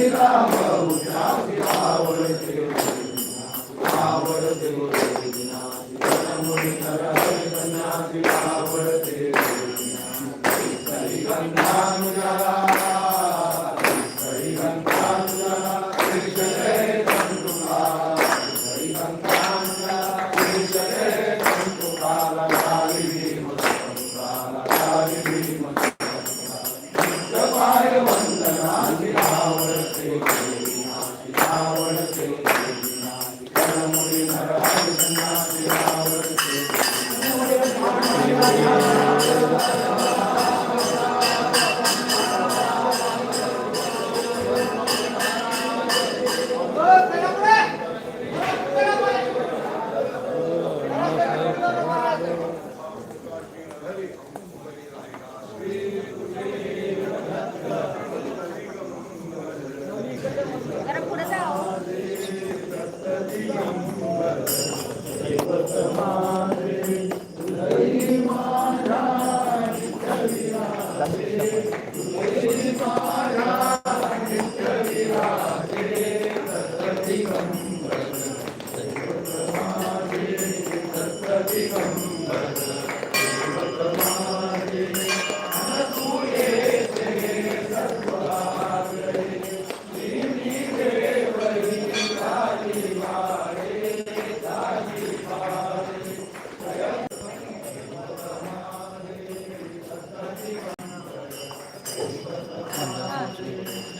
Thank you. 看不到后续。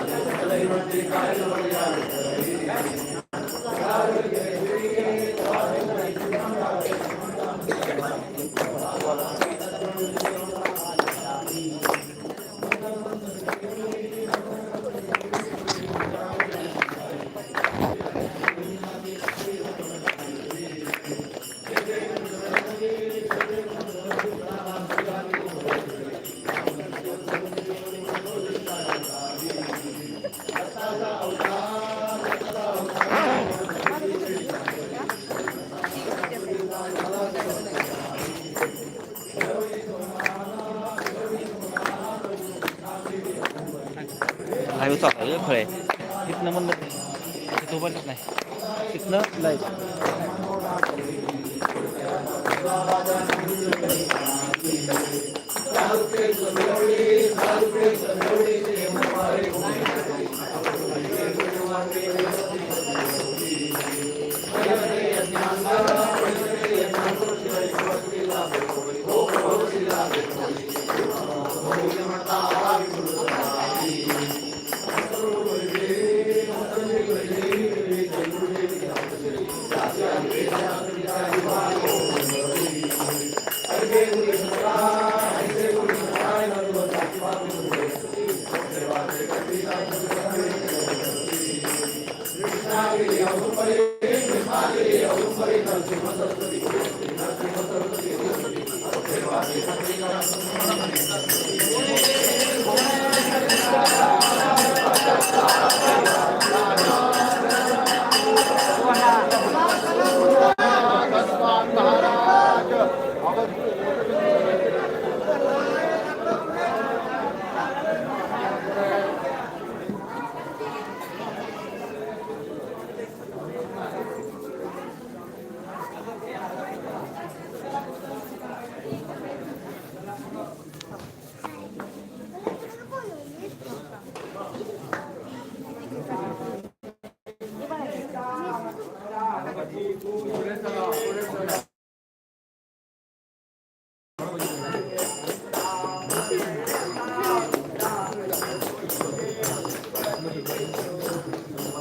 ليس ليس ليس ليس स्थळ आहे तिथनं म्हणलं तिथं उभारत नाही. तिथनं लाइट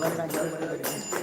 அவ்வளோதான்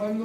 ಬಂದು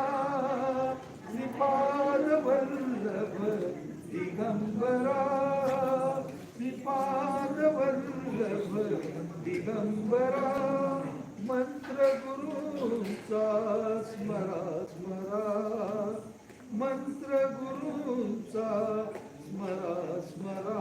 दिगंबरा श्रीपाद दिगंबरा मंत्रगुरूचा स्मरा स्मरा मंत्रगुरूचा स्मरा स्मरा